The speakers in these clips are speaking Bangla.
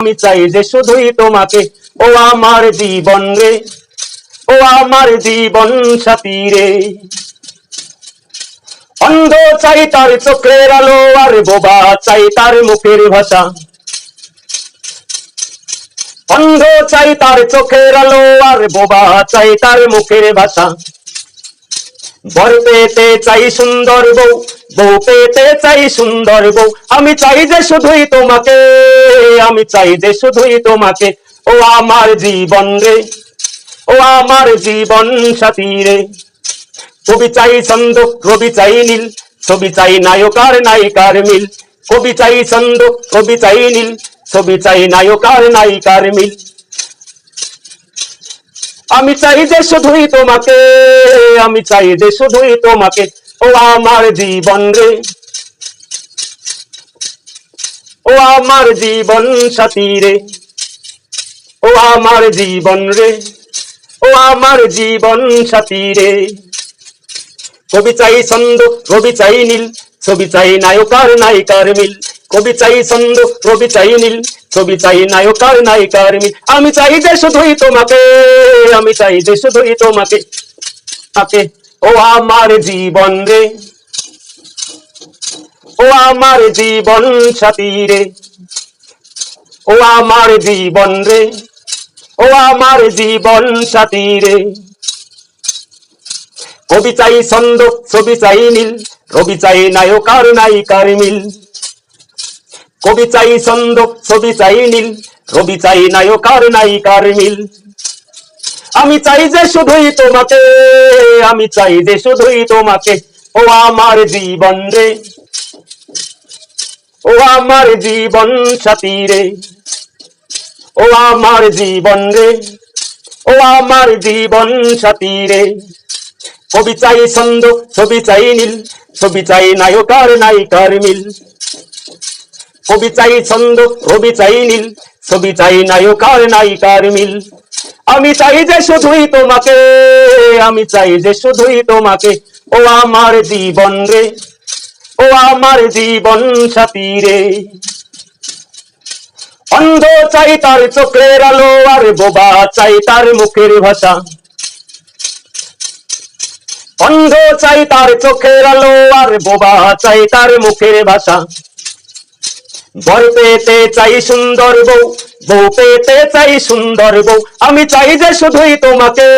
আমি চাই যে শুধুই তোমাকে। ও আমার জীবন রে, ও আমার জীবন সাথী রে। অন্ধ চাই তার চোখের আলো, আর বোবা চাই তার মুখের ভাষা। অন্ধ চাই তার চোখের আলো, আর বোবা চাই তার মুখের ভাষা। বর পেতে চাই সুন্দর বউ বউ পেতে চাই সুন্দর বউ। আমি চাই যে শুধুই তোমাকে, আমি চাই যে শুধুই তোমাকে। ও আমার জীবন রে, ও আমার জীবন সাথী রে। কবি চাই ছন্দ রবি চাই নীল, ছবি চাই নায়কার নায়িকার মিল। কবি চাই ছন্দ কবি চাই নীল, ছবি চাই নায়কার নায়িকার মিল। আমি চাই যে শুধুই তোমাকে, আমি চাই যে শুধুই তোমাকে। ও আমার জীবন রে। ও আমার জীবন সাথী রে। ও আমার জীবন রে। ও আমার জীবন সাথী রে। কবি চাই ছন্দ রবি চাই নীল ছবি চাই নায়কার নায়িকার মিল কবি চাই ছন্দ রবি চাই নীল। ছবি চাই নায়কার নায়িকার মিল, আমি চাই যে শুধুই তোমাকে, আমি চাই যে শুধুই তোমাকে, তাকে। ও আমার জীবন রে, ও আমার জীবন সাথী রে, ও আমার জীবন রে, ও আমার জীবন সাথী রে। কবি চাই ছন্দ ছবি চাই নীল রবি চাই নায়কার নায়িকার মিল? কবি চাই ছন্দ ছবি চাই নীল রবি চাই নায়কার নায়িকার মিল? আমি চাই যে শুধুই তোমাকে, আমি চাই যে শুধুই তোমাকে। ও আমার জীবন রে, ও আমার জীবন সাথী রে, ও আমার জীবন রে, ও আমার জীবন সাথী রে। কবি চাই ছন্দ ছবি চাই নীল ছবি চাই নায়কার নায়িকার মিল। কবি চাই ছন্দ রবি চাই নীল ছবি চাই নায়কার নায়িকার মিল। আমি চাই যে শুধুই তোমাকে, আমি চাই যে শুধুই তোমাকে, ও আমার জীবন রে, ও আমার জীবন সাথী রে। অন্ধ চাই তার চোখের আলো, আর বোবা চাই তার মুখের ভাষা। অন্ধ চাই তার চোখের আলো আর বোবা চাই তার মুখের ভাষা। বর পেতে চাই সুন্দর বউ বউ পেতে চাই সুন্দর বউ। আমি চাই যে শুধুই তোমাকে,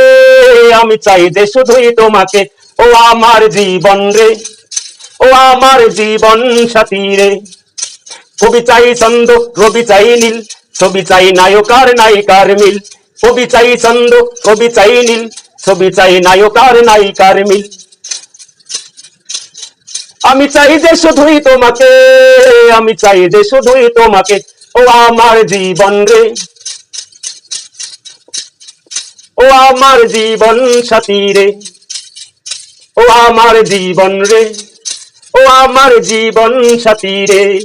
আমি চাই যে শুধুই তোমাকে। ও আমার জীবন রে, ও আমার জীবন সাথী রে। কবি চাই ছন্দ রবি চাই নীল, ছবি চাই নায়কার নায়িকার মিল। কবি চাই ছন্দ, কবি চাই নীল ছবি চাই নায়কার নায়িকার মিল? আমি চাই যে শুধুই তোমাকে, আমি চাই যে শুধুই তোমাকে, ও আমার জীবন রে। ও আমার জীবন সাথী রে। ও আমার জীবন রে। ও আমার জীবন সাথী রে।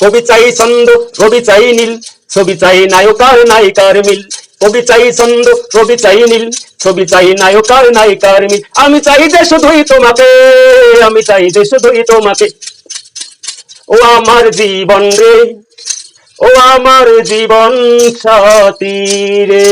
কবি চাই ছন্দ রবি চাই নীল, ছবি চাই নায়কার নায়িকার মিল? কবি চাই ছন্দ ছবি চাই নীল, ছবি চাই নায়কার নায়িকার মিল। আমি চাই যে শুধুই তোমাকে, আমি চাই যে শুধুই তোমাকে। ও আমার জীবন রে, ও আমার জীবন সাথী রে।